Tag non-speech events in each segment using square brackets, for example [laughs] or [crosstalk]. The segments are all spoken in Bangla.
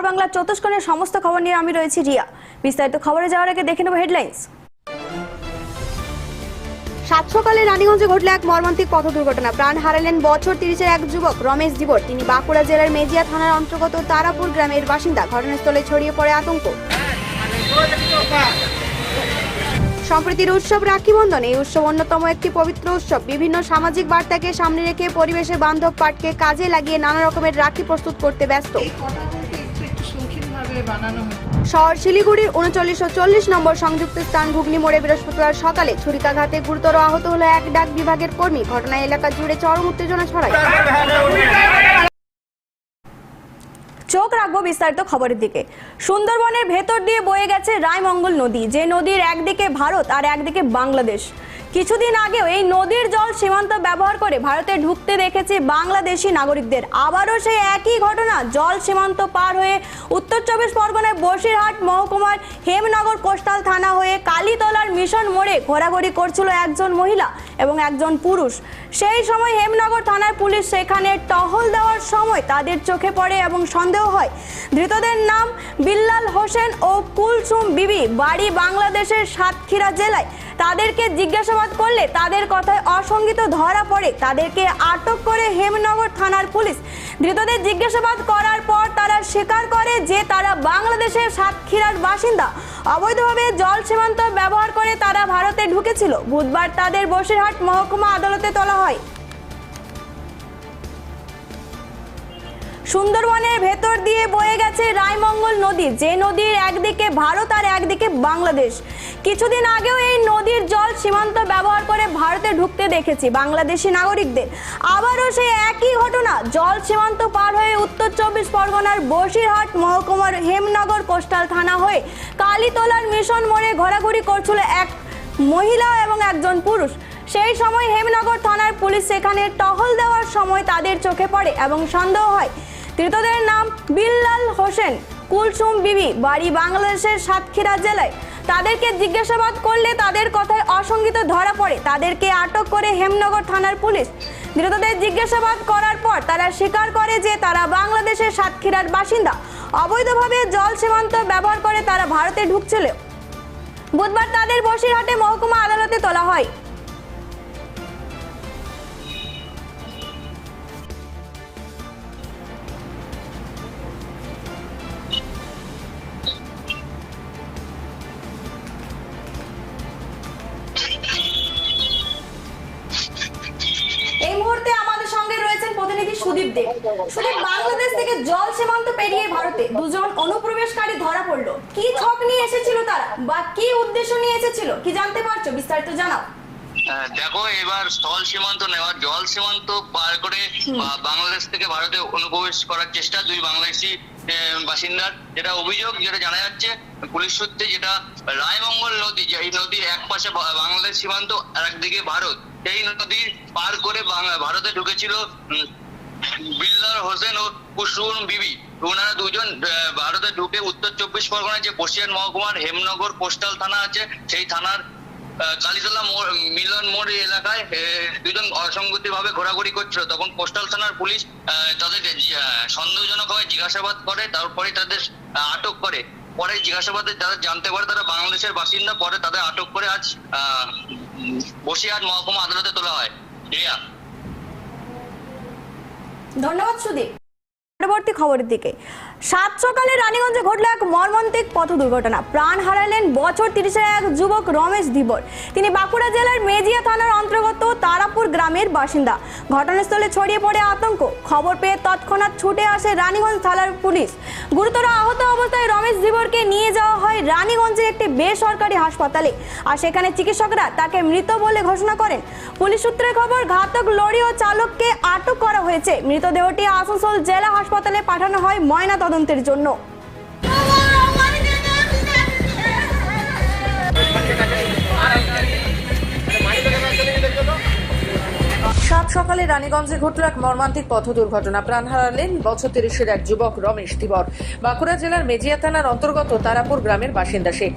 খবর বাংলার চতুষ্কোণের সমস্ত খবর নিয়ে আমি রয়েছি রিয়া। বিস্তারিত খবরে যাওয়ার আগে দেখে নেব হেডলাইন্স। সাত সকালে রানীগঞ্জে ঘটল এক মর্মান্তিক পথ দুর্ঘটনা। প্রাণ হারালেন বছর তিরিশের এক যুবক, রমেশ ধীবর তিনি বাঁকুড়া জেলার মেজিয়া থানার অন্তর্গত তারাপুর গ্রামের বাসিন্দা। ঘটনাস্থলে ছড়িয়ে পড়ে আতঙ্ক। সম্প্রীতির উৎসব রাখি বন্ধন, এই উৎসব অন্যতম একটি পবিত্র উৎসব। বিভিন্ন সামাজিক বার্তাকে সামনে রেখে পরিবেশে বান্ধব পাটকে কাজে লাগিয়ে নানা রকমের রাখি প্রস্তুত করতে ব্যস্ত। বানানো শহর শিলিগুড়ির উনচল্লিশ ও চল্লিশ নম্বর সংযুক্ত স্থান ঘুগনি মোড়ে বৃহস্পতিবার সকালে ছুরিকাঘাতে গুরুতর আহত হলো এক ডাক বিভাগের কর্মী। ঘটনায় এলাকা জুড়ে চরম উত্তেজনা ছড়ায়। চোখ রাখব বিস্তারিত খবরের দিকে। সুন্দরবনের ভেতর দিয়ে বয়ে গেছে রায়মঙ্গল নদী। যে নদীর একদিকে ভারত আর একদিকে বাংলাদেশ। কিছুদিন আগেও এই নদীর জল সীমান্ত ব্যবহার করে ভারতে ঢুকতে দেখেছি বাংলাদেশি নাগরিকদের। আবারও সেই একই ঘটনা, জল সীমান্ত পার হয়ে উত্তর চব্বিশ পরগনায় বসিরহাট মহকুমার হেমনগর কোস্টাল থানা হয়ে কালীতলার মিশন মোড়ে ঘোরাঘুরি করছিল একজন মহিলা এবং একজন পুরুষ। সেই সময় হেমনগর থানার পুলিশ সেখানে টহল দেওয়ার সময় তাদের চোখে পড়ে এবং সন্দেহ হয়। ধৃতদের নাম বিল্লাল হোসেন ও কুলসুম বিবি, বাড়ি বাংলাদেশের সাতক্ষীরা জেলায়। তাদেরকে জিজ্ঞাসাবাদ করলে তাদের কথায় অসঙ্গিত ধরা পড়ে। তাদেরকে আটক করে হেমনগর থানার পুলিশ। ধৃতদের জিজ্ঞাসাবাদ করার পর তারা স্বীকার করে যে তারা বাংলাদেশের সাতক্ষীরার বাসিন্দা। অবৈধভাবে জল সীমান্ত ব্যবহার করে তারা ভারতে ঢুকেছিল। বুধবার তাদের বসিরহাট মহকুমা আদালতে তোলা হয়। সুন্দরবনের ভেতর দিয়ে বয়ে গেছে রায়মঙ্গল নদী। যে নদীর একদিকে ভারত আর একদিকে বাংলাদেশ। কিছুদিন আগেও এই নদীর জল সীমান্ত ব্যবহার করে ভারতে ঢুকতে দেখেছি বাংলাদেশি নাগরিকদের। আবারও সেই একই ঘটনা, জল সীমান্ত পার হয়ে উত্তর চব্বিশ পরগনার বসিরহাট মহকুমার হেমনগর কোস্টাল থানা হয়ে কালীতলার মিশন মোড়ে ঘোরাঘুরি করছিল এক মহিলা এবং একজন পুরুষ। সেই সময় হেমনগর থানার পুলিশ সেখানে টহল দেওয়ার সময় তাদের চোখে পড়ে এবং সন্দেহ হয় ধৃতদের নাম বিল্লাল হোসেন। কুলসুম বিবি বাড়ি বাংলাদেশের সাতক্ষীরা জেলায়। তাদেরকে জিজ্ঞাসাবাদ করলে তাদের কথায় অসঙ্গিত ধরা পড়ে। তাদেরকে আটক করে হেমনগর থানার পুলিশ। ধৃতদের জিজ্ঞাসাবাদ করার পর তারা স্বীকার করে যে তারা বাংলাদেশের সাতক্ষীরার বাসিন্দা। অবৈধভাবে জল সীমান্ত ব্যবহার করে তারা ভারতে ঢুকছিল। বুধবার তাদের বসিরহাটে মহকুমা আদালতে তোলা হয়। তারা? বা কি উদ্দেশ্য নিয়ে এসেছিল? কি জানতে পারছ? বিস্তারিত জানাও। হ্যাঁ, দেখো এবার স্থল সীমান্ত নেওয়া। জল সীমান্ত পার করে বাংলাদেশ থেকে ভারতে অনুপ্রবেশ করার চেষ্টা দুই বাংলাদেশি বাসিন্দার। যেটা অভিযোগ যেটা জানা যাচ্ছে পুলিশ সূত্রে যেটা রায়মঙ্গল নদী যে এই নদীর এক পাশে বাংলাদেশ সীমান্ত আর একদিকে ভারত এই নদী পার করে ভারতে ঢুকেছিল বিল্লার হোসেন ও কুসুম বিবি। ওনারা দুজন ভারতে ঢুকে উত্তর চব্বিশ পরগনায় যে বসিয়ান মহকুমার হেমনগর কোস্টাল থানা আছে, সেই থানার কালীতলা মিলন মোড় এলাকায় দুজন অসঙ্গতি ভাবে ঘোরাঘুরি করছিল। তখন পোস্টাল থানার পুলিশ তাদের সন্দেহজনক ভাবে জিজ্ঞাসাবাদ করে তারপরে তাদের আটক করে। পরে জিজ্ঞাসাবাদে যারা জানতে পারে তারা বাংলাদেশের বাসিন্দা, পরে তাদের আটক করে আজ বসিরহাট মহকুমা আদালতে তোলা হয়। রিয়া ধন্যবাদ সুদীপ। পরবর্তী খবরের দিকে। সাত সকালে রানীগঞ্জে ঘটল এক মর্মান্তিক পথ দুর্ঘটনা। প্রাণ হারালেন বছর তিরিশের এক যুবক রমেশ ধীবর তিনি বাঁকুড়া জেলার মেজিয়া থানার অন্তর্গত তারাপুর গ্রামের বাসিন্দা। ঘটনাস্থলে ছড়িয়ে পড়ে আতঙ্ক। খবর পেয়ে তৎক্ষণাৎ ছুটে আসে রানীগঞ্জ থানার পুলিশ। গুরুতর আহত অবস্থায় রমেশ ধীবরকে নিয়ে যাওয়া হয় রানীগঞ্জের একটি বেসরকারি হাসপাতালে। আর সেখানে চিকিৎসকরা তাকে মৃত বলে ঘোষণা করেন। পুলিশ সূত্রে খবর, ঘাতক লরি ও চালককে আটক করা হয়েছে। মৃতদেহটি আসানসোল জেলা হাসপাতালে পাঠানো হয় ময়না তদন্তের জন্য। সাত সকালে রানীগঞ্জে ঘটল এক মর্মান্তিক পথ দুর্ঘটনা। প্রাণ হারালেন বছর তিরিশের এক যুবক রমেশ ধীবর বাঁকুড়া জেলার মেজিয়া থানার অন্তর্গত তারাপুর গ্রামের বাসিন্দা সে।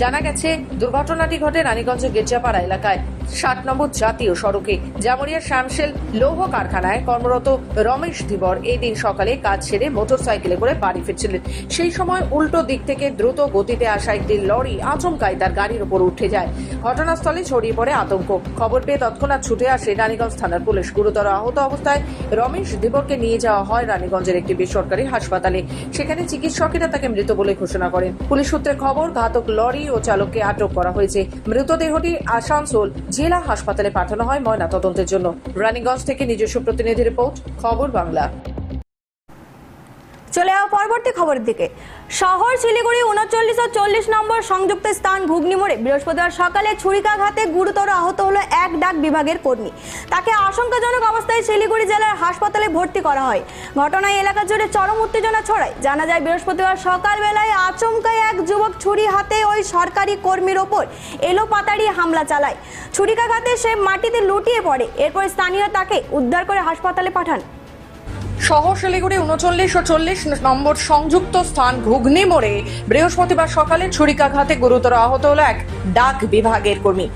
জানা গেছে, দুর্ঘটনাটি ঘটে রানীগঞ্জ গির্জাপাড়া এলাকায়। ষাট নম্বর জাতীয় সড়কে। জামুরিয়ার শ্যামশেল লৌহ কারখানায় কর্মরত রমেশ ধীবর এই দিন সকালে কাজ সেরে মোটরসাইকেলে করে বাড়ি ফিরছিলেন। সেই সময় উল্টো দিক থেকে দ্রুত গতিতে আসা একটি লরি আচমকাই তার গাড়ির উপর উঠে যায়। ঘটনাস্থলে ছড়িয়ে পড়ে আতঙ্ক। খবর পেয়ে তৎক্ষণাৎ ছুটে আসে রানীগঞ্জ থানার পুলিশ গুরুতর আহত অবস্থায় রমেশ ধীবরকে নিয়ে যাওয়া হয় রানীগঞ্জের একটি বেসরকারি হাসপাতালে। সেখানে চিকিৎসকেরা তাকে মৃত বলে ঘোষণা করেন। পুলিশ সূত্রে খবর, ঘাতক লরি ও চালককে আটক করা হয়েছে। মৃতদেহটি আসানসোল জেলা হাসপাতালে পাঠানো হয় ময়না তদন্তের জন্য। রানীগঞ্জ থেকে নিজস্ব প্রতিনিধি রিপোর্ট, খবর বাংলা। চলে যাওয়া পরবর্তী খবরের দিকে। শহর, শিলিগুড়ি, উনচল্লিশ ও চল্লিশ নম্বর সংযুক্ত স্থান ঘুগনি মোড়ে বৃহস্পতিবার সকালে ছুরিকাঘাতে গুরুতর আহত হলো এক ডাক বিভাগের কর্মী। তাকে আশঙ্কাজনক অবস্থায় শিলিগুড়ি জেলার হাসপাতালে ভর্তি করা হয়। ঘটনায় এলাকা জুড়ে চরম উত্তেজনা ছড়ায়। জানা যায়, বৃহস্পতিবার সকালবেলায় আচমকাই এক যুবক ছুরি হাতে ওই সরকারি কর্মীর ওপর এলো পাতাড়ি হামলা চালায়। ছুরিকাঘাতে সে মাটিতে লুটিয়ে পড়ে। এরপর স্থানীয় তাকে উদ্ধার করে হাসপাতালে পাঠান। শহর শিলিগুড়ি উনচল্লিশ ও চল্লিশ নম্বর সংযুক্ত স্থান ঘুগনি মোড়ে বৃহস্পতিবার সকালে ছুরিকাঘাতে গুরুতর আহত হল এক ডাক বিভাগের কর্মী।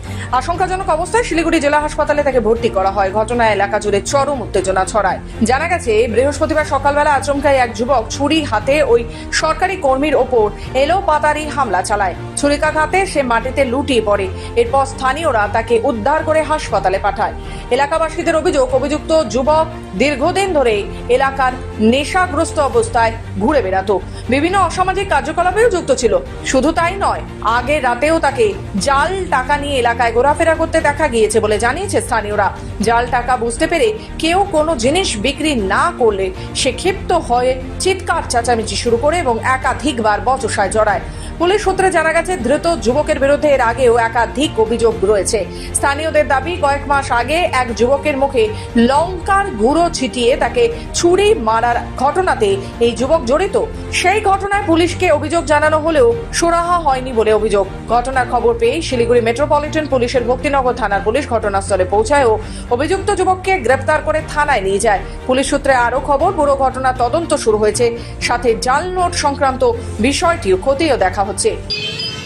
আশঙ্কাজনক অবস্থায় শিলিগুড়ি জেলা হাসপাতালে তাকে ভর্তি করা হয়। ঘটনায় এলাকা জুড়ে চরম উত্তেজনা ছড়ায়। জানা গেছে, বৃহস্পতিবার সকালবেলা আচমকায় এক যুবক ছুরি হাতে ওই সরকারি কর্মীর ওপর এলো পাতারি হামলা চালায়। ছুরিকাঘাতে সে মাটিতে লুটিয়ে পড়ে। এরপর স্থানীয়রা তাকে উদ্ধার করে হাসপাতালে পাঠায়। এলাকাবাসীদের অভিযোগ, অভিযুক্ত যুবক দীর্ঘদিন ধরে এলাকার নেশাগ্রস্ত অবস্থায় ঘুরে বেড়াতো। বিভিন্ন অসামাজিক কার্যকলাপেও যুক্ত ছিল। শুধু তাই নয় আগে রাতেও তাকে জাল টাকা নিয়ে এলাকায় ঘোরাফেরা করতে দেখা গিয়েছে বলে জানিয়েছে স্থানীয়রা। জাল টাকা বুঝতে পেরে কেউ কোনো জিনিস বিক্রি না করলে সে ক্ষিপ্ত হয়ে চিৎকার, চেঁচামেচি শুরু করে এবং একাধিকবার বচসায় জড়ায়। পুলিশ সূত্রে জানা গেছে, ধৃত যুবকের বিরুদ্ধে এর আগেও একাধিক অভিযোগ রয়েছে। স্থানীয়দের দাবি, কয়েক মাস আগে এক যুবকের মুখে লঙ্কার গুঁড়ো ছিটিয়ে তাকে ছুরি মারার ঘটনাতে এই যুবক জড়িত। সেই ঘটনায় পুলিশকে অভিযোগ জানানো হলেও সুরাহা হয়নি বলে অভিযোগ। ঘটনার খবর পেয়ে শিলিগুড়ি মেট্রোপলিটন পুলিশের ভক্তিনগর থানার পুলিশ ঘটনাস্থলে পৌঁছায় ও অভিযুক্ত যুবককে গ্রেপ্তার করে থানায় নিয়ে যায়। পুলিশ সূত্রে আরও খবর, পুরো ঘটনার তদন্ত শুরু হয়েছে। সাথে জাল নোট সংক্রান্ত বিষয়টিও খতিয়ে দেখা হচ্ছে।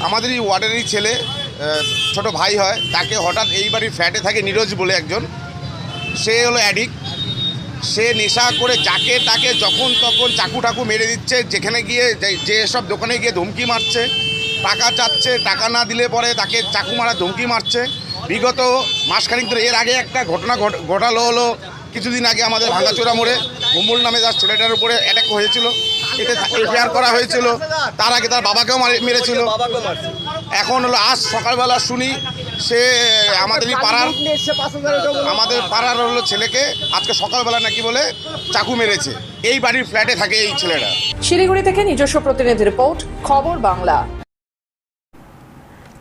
আমাদের এই ওয়ার্ডেরই ছেলে ছোট ভাই হয়, তাকে হঠাৎ এই বাড়ির ফ্ল্যাটে থাকে নীরজ বলে একজন। সে হলো অ্যাডিক সে নেশা করে যাকে তাকে যখন তখন চাকু টাকু মেরে দিচ্ছে, যেখানে গিয়ে যে- সব দোকানে গিয়ে ধমকি মারছে। টাকা চাচ্ছে, টাকা না দিলে পরে তাকে চাকু মারা ধমকি মারছে। বিগত মাসখানিক ধরে এর আগে একটা ঘটনা ঘট- ঘটালো হলো, কিছুদিন আগে আমাদের ভাঙ্গাচোরা মোড়ে, গুম্বুল নামে যার ছেলেটার উপরে অ্যাটাক হয়েছিল। এটা এফআইআর করা হয়েছিল। তার আগে তার বাবাকেও মারে- মেরেছিল। এখন হলো আজ সকালবেলা শুনি সে আমাদেরই পাড়ার আমাদের পাড়ার হলো ছেলেকে আজকে সকালবেলা নাকি বলে চাকু মেরেছে। এই বাড়ির ফ্ল্যাটে থাকে এই ছেলেটা। শিলিগুড়ি থেকে নিজস্ব প্রতিনিধি রিপোর্ট, খবর বাংলা।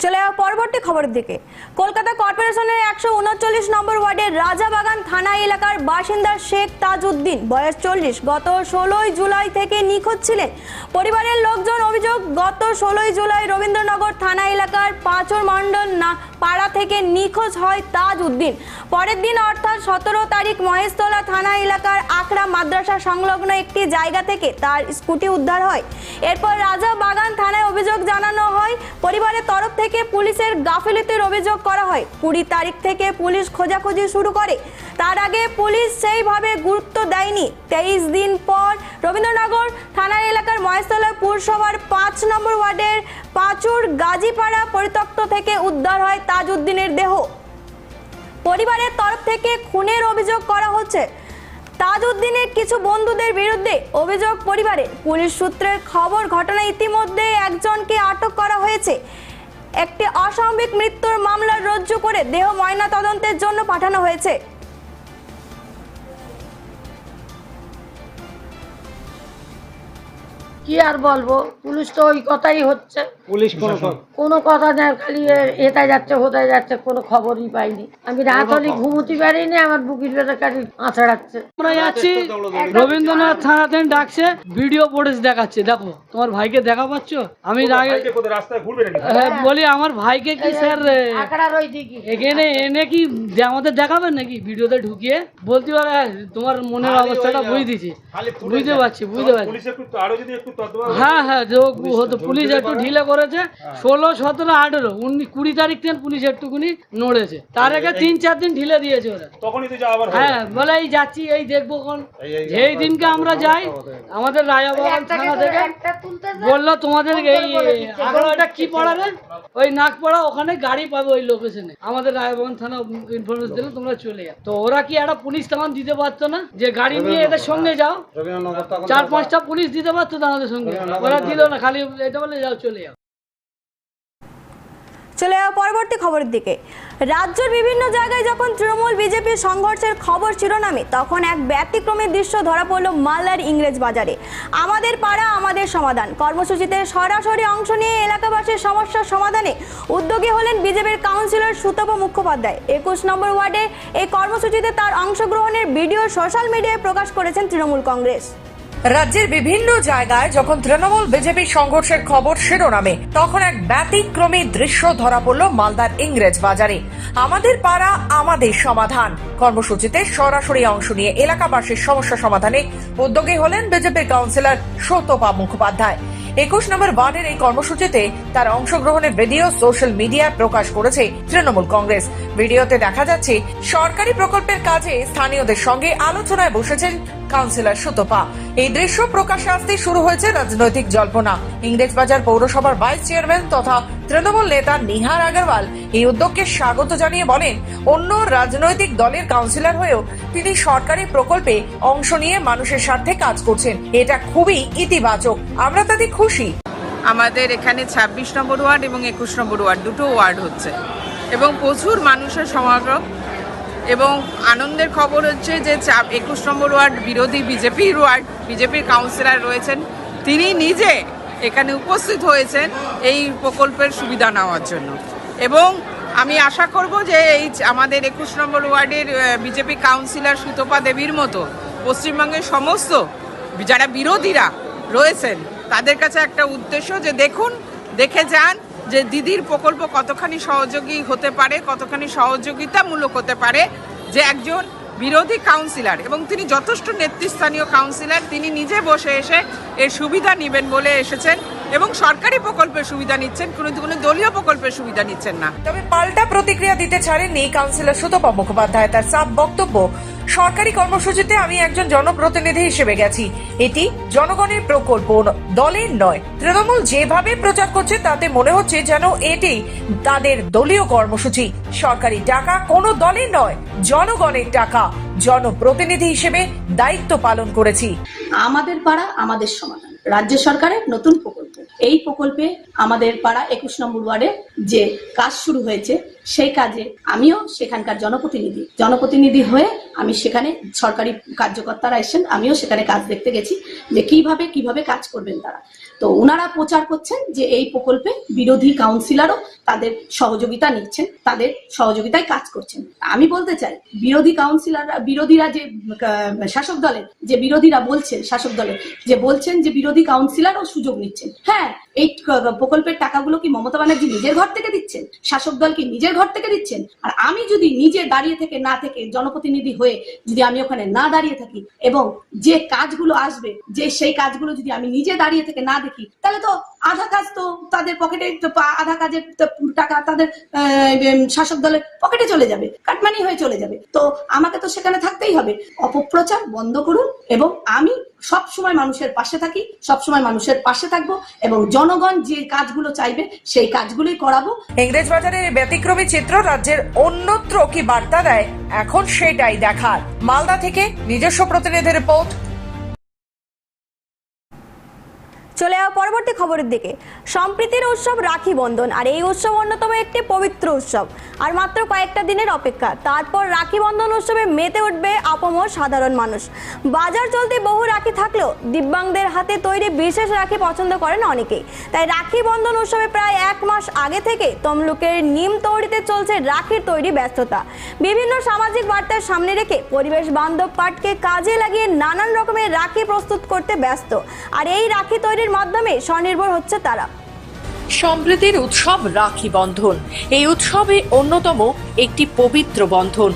চলে যাওয়া পরবর্তী খবরের দিকে। কলকাতা কর্পোরেশনের একশো উনচল্লিশ নম্বর ওয়ার্ডের রাজাবাগান থানা এলাকার বাসিন্দা শেখ তাজউদ্দিন, বয়স চল্লিশ, গত ষোলোই জুলাই থেকে নিখোঁজ ছিলেন। পরিবারের লোকজন অভিযোগ, গত ষোলোই জুলাই রবীন্দ্রনগর থানা এলাকার পাঁচর মণ্ডল না পাড়া থেকে নিখোঁজ হয় তাজ উদ্দিন পরের দিন অর্থাৎ সতেরো তারিখ মহেশতলা থানা এলাকার আকরা মাদ্রাসা সংলগ্ন একটি জায়গা থেকে তার স্কুটি উদ্ধার হয়। এরপর রাজা বাগান থানায় অভিযোগ জানানো হয়, পরিবারের তরফ থেকে পুলিশের গাফিলতির অভিযোগ করা হয়। কুড়ি তারিখ থেকে পুলিশ খোঁজাখুঁজি শুরু করে। তার আগে পুলিশ সেইভাবে গুরুত্ব দেয়নি। তেইশ দিন পর রবীন্দ্রনগর থানার এলাকার মহেশতলা পুরসভার পাঁচ নম্বর ওয়ার্ডের পাঁচুর গাজীপাড়া পরিত্যক্ত থেকে উদ্ধার হয় তাজউদ্দিনের দেহ। পরিবারের তরফ থেকে খুনের অভিযোগ করা হচ্ছে। তাজউদ্দিনের কিছু বন্ধুদের বিরুদ্ধে অভিযোগ পরিবারে। পুলিশ সূত্রের খবর, ঘটনা ইতিমধ্যে একজনকে আটক করা হয়েছে। একটি অস্বাভাবিক মৃত্যুর মামলা রজ্জু করে দেহ ময়না তদন্তের জন্য পাঠানো হয়েছে। কি আর বলব? পুলিশ তো ওই কথাই হচ্ছে। পুলিশ কোনো কথা? নেই খালি এটাই যাচ্ছে হোতায় যাচ্ছে কোনো খবরই পাইনি। আমি রাত হলে ঘুমোতে পারিনি আমার বুকির বেটাকারি আঁচড়াচ্ছে আমরা যাচ্ছি রবীন্দ্রনাথ থানাতে ডাকছে ভিডিও ফুটেজ দেখাচ্ছে। দেখো তোমার ভাইকে দেখা পাচ্ছ? আমি বলি আমার ভাইকে কি স্যার এখানে এনে কি আমাদের দেখাবেন নাকি? ভিডিওতে ঢুকিয়ে বলতে পারে তোমার মনের অবস্থাটা বুঝ দিছি বুঝতে পারছি বুঝতে পারছি। হ্যাঁ হ্যাঁ যে ও হতো পুলিশ একটু ঢিলে করেছে ষোলো সতেরো আঠেরো উনিশ কুড়ি তারিখ থেকে পুলিশ একটুকুনি নড়েছে। তার আগে তিন চার দিন ঢিলে দিয়েছে ওরা। হ্যাঁ বলে এই যাচ্ছি এই দেখব কোন যেই দিনকে আমরা যাই আমাদের রাজাবাগান থানা থেকে বলল তোমাদের এই এটা কি পড়া রে? ওই নাগপাড়া ওখানে গাড়ি পাবে ওই লোকেশনে। আমাদের রায়বাগান থানা ইনফরমেশন দিলে তোমরা চলে যাও। তো ওরা কি একটা পুলিশ তখন দিতে পারতো না? যে গাড়ি নিয়ে এদের সঙ্গে যাও। চার পাঁচটা পুলিশ দিতে পারতো তো আমাদের সঙ্গে। ওরা দিল না খালি এটা বলে যাও চলে যাও। চলে যাওয়া পরবর্তী খবরের দিকে। রাজ্যের বিভিন্ন জায়গায় যখন তৃণমূল বিজেপির সংঘর্ষের খবর শিরোনামে তখন এক ব্যতিক্রমী দৃশ্য ধরা পড়ল মালদার ইংরেজ বাজারে। আমাদের পাড়া আমাদের সমাধান। কর্মসূচিতে সরাসরি অংশ নিয়ে এলাকাবাসীর সমস্যার সমাধানে উদ্যোগী হলেন বিজেপির কাউন্সিলর সুতপ মুখোপাধ্যায়। একুশ নম্বর ওয়ার্ডে এই কর্মসূচিতে তার অংশগ্রহণের ভিডিও সোশ্যাল মিডিয়ায় প্রকাশ করেছেন তৃণমূল কংগ্রেস। রাজ্যের বিভিন্ন জায়গায় যখন তৃণমূল বিজেপি সংঘর্ষের খবর শিরোনামে, তখন এক ব্যতিক্রমী দৃশ্য ধরা পড়ল মালদার ইংরেজ বাজারে। আমাদের পাড়া, আমাদের সমাধান। কর্মসূচিতে সরাসরি অংশ নিয়ে এলাকাবাসীর সমস্যা সমাধানে উদ্যোগী হলেন বিজেপির কাউন্সিলর সত্যপা মুখোপাধ্যায়। একুশ নম্বর ওয়ার্ডের এই কর্মসূচিতে তার অংশগ্রহণের ভিডিও সোশ্যাল মিডিয়ায় প্রকাশ করেছে তৃণমূল কংগ্রেস। ভিডিওতে দেখা যাচ্ছে, সরকারি প্রকল্পের কাজে স্থানীয়দের সঙ্গে আলোচনায় বসেছেন কাউন্সিলর সুতপা। এই দৃশ্য প্রকাশ্যে আসতে শুরু হয়েছে রাজনৈতিক জল্পনা। ইংরেজবাজার পৌরসভার ভাইস চেয়ারম্যান তথা তৃণমূল নেতা নিহার আগরওয়াল এই উদ্যোগকে স্বাগত জানিয়ে বলেন, অন্য রাজনৈতিক দলের কাউন্সিলর হয়েও তিনি সরকারি প্রকল্পে অংশ নিয়ে মানুষের স্বার্থে কাজ করছেন। এটা খুবই ইতিবাচক। আমরা তাতে খুশি। আমাদের এখানে ২৬ নম্বর ওয়ার্ড এবং একুশ নম্বর ওয়ার্ড দুটো ওয়ার্ড হচ্ছে। এবং প্রচুর মানুষের সমাগম এবং আনন্দের খবর হচ্ছে যে একুশ নম্বর ওয়ার্ড বিরোধী বিজেপির ওয়ার্ড, বিজেপির কাউন্সিলর রয়েছেন। তিনি নিজে এখানে উপস্থিত হয়েছেন এই প্রকল্পের সুবিধা নেওয়ার জন্য। এবং আমি আশা করব যে এই আমাদের একুশ নম্বর ওয়ার্ডের বিজেপি কাউন্সিলর সুতপা দেবীর মতো পশ্চিমবঙ্গের সমস্ত যারা বিরোধীরা রয়েছেন, তাদের কাছে একটা উদ্দেশ্য যে দেখুন, দেখে যান যে দিদির প্রকল্প কতখানি সহযোগী হতে পারে, কতখানি সহযোগিতামূলক হতে পারে, যে একজন বিরোধী কাউন্সিলর এবং তিনি যথেষ্ট নেতৃস্থানীয় কাউন্সিলর তিনি নিজে বসে এসে এর সুবিধা নেবেন বলে এসেছেন এবং সরকারি প্রকল্পের সুবিধা নিচ্ছেন, কোনো কোনো দলীয় প্রকল্পের সুবিধা নিচ্ছেন না। তবে পাল্টা প্রতিক্রিয়া দিতে ছাড়েননি কাউন্সিলর সুতপা মুখোপাধ্যায়, তার সাব বক্তব্য সরকারি কর্মসূচিতে আমি একজন জনপ্রতিনিধি হিসেবে গেছি। এটি জনগণের প্রকল্প দলের নয়। তৃণমূল যেভাবে প্রচার করছে, তাতে মনে হচ্ছে যেন এটি তাদের দলীয় কর্মসূচি। সরকারি টাকা কোনো দলের নয়, জনগণের টাকা। জনপ্রতিনিধি হিসেবে দায়িত্ব পালন করেছি। আমাদের পাড়া আমাদের সমাধান। রাজ্য সরকারের নতুন প্রকল্প। এই প্রকল্পে আমাদের পাড়া একুশ নম্বর ওয়ার্ডে যে কাজ শুরু হয়েছে সেই কাজে আমিও সেখানকার জনপ্রতিনিধি। জনপ্রতিনিধি হয়ে আমি সেখানে সরকারি কার্যকর্তারা এসেছেন, আমিও সেখানে কাজ দেখতে গেছি যে কীভাবে কীভাবে কাজ করবেন তারা। তো ওনারা প্রচার করছেন যে এই প্রকল্পে বিরোধী কাউন্সিলরও তাদের সহযোগিতা নিচ্ছেন, তাদের সহযোগিতায় কাজ করছেন। আমি বলতে চাই, বিরোধী কাউন্সিলররা, বিরোধীরা যে শাসক দলের, যে বিরোধীরা বলছেন, শাসক দলের, যে বলছেন যে বিরোধী কাউন্সিলরও সুযোগ নিচ্ছেন। হ্যাঁ এই প্রকল্পের টাকাগুলো কি মমতা ব্যানার্জি নিজের ঘর থেকে দিচ্ছেন? শাসক দল কি নিজের ঘর থেকে দিচ্ছেন আর আমি যদি নিজে দাঁড়িয়ে থেকে না থেকে জনপ্রতিনিধি হয়ে যদি আমি ওখানে না দাঁড়িয়ে থাকি এবং যে কাজগুলো আসবে, যে সেই কাজগুলো যদি আমি নিজে দাঁড়িয়ে থেকে না দেখি, তাহলে তো আধা কাজ তো তাদের পকেটে আধা কাজের টাকা তাদের শাসক দলের পকেটে চলে যাবে, কাটমানি হয়ে চলে যাবে। তো আমাকে তো সেখানে থাকতেই হবে। অপপ্রচার বন্ধ করুন এবং আমি সব সময় মানুষের পাশে থাকি সব সময় মানুষের পাশে থাকব এবং জনগণ যে কাজগুলো চাইবে সেই কাজগুলোই করাবো। ইংরেজবাজারের এই ব্যতিক্রমী চিত্র রাজ্যের অন্যত্র কি বার্তা দেয়? এখন সেটাই দেখার। মালদা থেকে নিজস্ব প্রতিনিধি রিপোর্ট। চলে যাওয়া পরবর্তী খবরের দিকে। সম্প্রীতির উৎসব রাখি বন্ধন আর এই উৎসব অন্যতম একটি পবিত্র উৎসব। আর মাত্র কয়েকটা দিনের অপেক্ষা তারপর রাখি বন্ধন উৎসবে মেতে উঠবে আপমর সাধারণ মানুষ। বাজার চলতে বহু রাখি থাকলেও দিব্যাংদের হাতে তৈরি বিশেষ রাখি পছন্দ করেন অনেকেই। তাই রাখি বন্ধন উৎসবে প্রায় এক মাস আগে থেকে তমলুকের নিম তৈরিতে চলছে রাখির তৈরি ব্যস্ততা। বিভিন্ন সামাজিক বার্তার সামনে রেখে পরিবেশ বান্ধব পাটকে কাজে লাগিয়ে নানান রকমের রাখি প্রস্তুত করতে ব্যস্ত। আর এই রাখি তৈরির মাধ্যমে স্বনির্ভর হচ্ছে তারা। সম্প্রীতির উৎসব রাখি বন্ধন। এই উৎসবে অন্যতম একটি পবিত্র বন্ধন।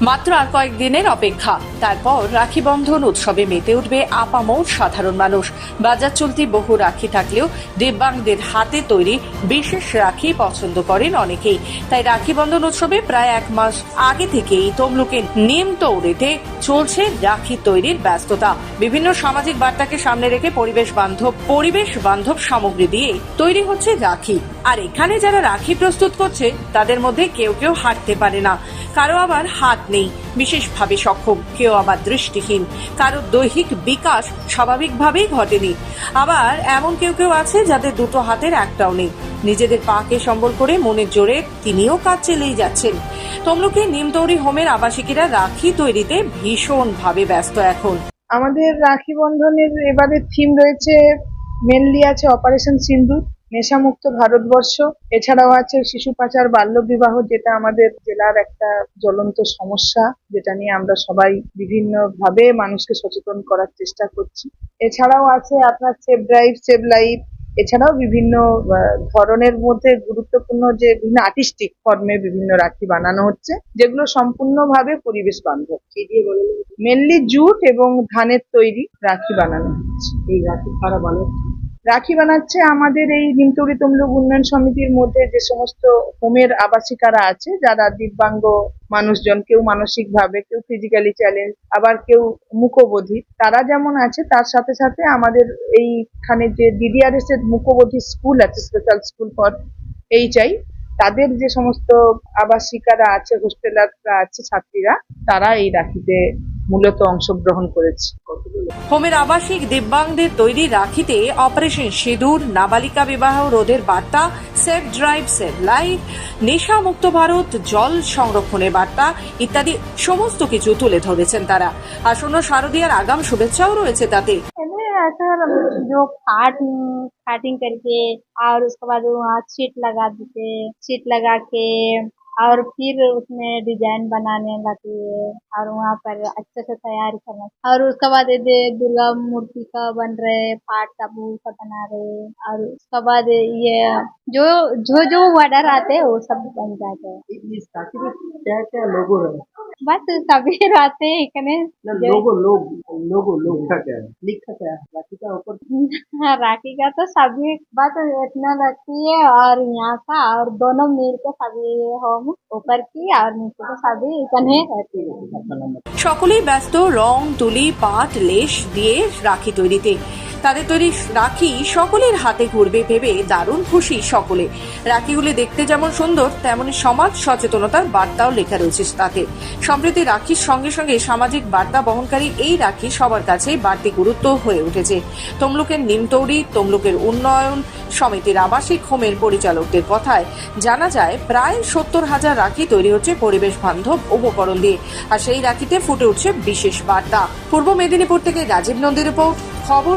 মাত্র আর কয়েকদিনের অপেক্ষা। তারপর রাখি বন্ধন উৎসবে মেতে উঠবে আপামর সাধারণ মানুষ। বাজার চলতি বহু রাখি থাকলেও দিব্যাংদের হাতে তৈরি বিশেষ রাখি পছন্দ করেন অনেকেই। তাই রাখি বন্ধন উৎসবে প্রায় এক মাস আগে থেকেই তমলুকে নিম তৌড়েতে চলছে রাখি তৈরির ব্যস্ততা। বিভিন্ন সামাজিক বার্তাকে সামনে রেখে পরিবেশ বান্ধব পরিবেশ বান্ধব সামগ্রী দিয়ে তৈরি হচ্ছে রাখি। আর এখানে যারা রাখি প্রস্তুত করছে, তাদের মধ্যে কেউ কেউ হাঁটতে পারে না। কারও আবার হাত নেই। বিশেষভাবে সক্ষম, কেউ আবার দৃষ্টিহীন। কারও দৈহিক বিকাশ স্বাভাবিকভাবেই ঘটেনি। আবার এমন কেউ কেউ আছে যাদের দুটো হাতের একটাও নেই। নিজেদের পাকে সম্বল করে মনের জোরে তিনিও কাজ চালিয়ে যাচ্ছেন। তমলুকে নিমতৌরি হোমের আবাসিকেরা রাখি তৈরিতে ভীষণভাবে ব্যস্ত এখন। আমাদের রাখি বন্ধনের এবারে থিম রয়েছে মেনলি আছে অপারেশন সিন্দুর নেশামুক্ত ভারতবর্ষ। এছাড়াও আছে শিশু পাচার, বাল্য বিবাহ, যেটা আমাদের জেলার একটা জ্বলন্ত সমস্যা, যেটা নিয়ে আমরা সবাই বিভিন্ন ভাবে মানুষকে সচেতন করার চেষ্টা করছি। এছাড়াও আছে আপনার সেভ ড্রাইভ সেভ লাইফ, এছাড়াও বিভিন্ন ধরনের মধ্যে গুরুত্বপূর্ণ যে বিভিন্ন আর্টিস্টিক ফর্মে বিভিন্ন রাখি বানানো হচ্ছে, যেগুলো সম্পূর্ণভাবে পরিবেশ বান্ধব। মেনলি জুট এবং ধানের তৈরি রাখি বানানো হচ্ছে। এই রাখি বানাচ্ছে রাখি বানাচ্ছে আমাদের এই নিমতৌরি তমলুক উন্নয়ন সমিতির মধ্যে যে সমস্ত হোমের আবাসিকারা আছে, যারা দিব্যাঙ্গ মানুষজন, কেউ মানসিক ভাবে কেউ ফিজিক্যালি চ্যালেঞ্জ আবার কেউ মুখবোধী তারা যেমন আছে, তার সাথে সাথে আমাদের এইখানে যে ডিডিআরএস এর মুখবোধী স্কুল আছে স্পেশাল স্কুল ফর এইচআই তাদের যে সমস্ত আবাসিকারা আছে হোস্টেলাররা আছে, ছাত্রীরা, তারা এই রাখিতে মূলত অংশগ্রহণ করেছে হোমের আবাসিক দিব্যাংদের তৈরি রাখিতে অপারেশন সিঁদুর নাবালিকা বিবাহ রোধের বার্তা সেফ ড্রাইভ সেভ লাইফ নেশা মুক্ত ভারত জল সংরক্ষণের বার্তা ইত্যাদি সমস্ত কিছু তুলে ধরেছেন তারা আসন্ন শারদীয়ার আগাম শুভেচ্ছাও রয়েছে তাতে पहले ऐसा जो काट काटिंग करके और उसके बाद वहाँ सीट लगा देते सीट लगा के और फिर उसमें डिज़ाइन बनाने लगे और वहाँ पर अच्छे से तैयार करना और उसके बाद ये दुर्गा मूर्ति का बन रहे का फूल का बना रहे और उसके बाद ये जो जो जो ऑर्डर आते हैं वो सब बन जाते हैं। क्या क्या लोगो है बस सभी रहते [laughs] हैं इतने लोगो लोग लोगो लोग लिखा क्या है लिखा क्या है राखी का ऊपर [laughs] हाँ, राखी का तो सभी बात इतना लगती है और यहाँ का और दोनों मिल के सभी होम ऊपर की और नीचे के सभी इतने रहती है সকলেই ব্যস্ত রং তুলি পাট লেশ দিয়ে রাখি তৈরিতে তাদের তৈরি রাখি সকলের হাতে ঘুরবে ভেবে দারুণ খুশি সকলে। রাখিগুলি দেখতে যেমন সুন্দর, তেমনি সমাজ সচেতনতার বার্তাও লেখা রয়েছে তাতে। সম্প্রতি রাখির সঙ্গে সঙ্গে সামাজিক বার্তা বহনকারী এই রাখি সবার কাছেই বাড়তি গুরুত্ব হয়ে উঠেছে। তমলুকের নিমতৌড়ি, তমলুকের উন্নয়ন সমিতির আবাসিক হোমের পরিচালকদের কথায় জানা যায়, প্রায় সত্তর হাজার রাখি তৈরি হচ্ছে পরিবেশ বান্ধব উপকরণ দিয়ে। আর সেই রাখিতে ফুটে উঠছে বিশেষ বার্তা। পূর্ব মেদিনীপুর থেকে রাজীব নন্দীর রিপোর্ট, খবর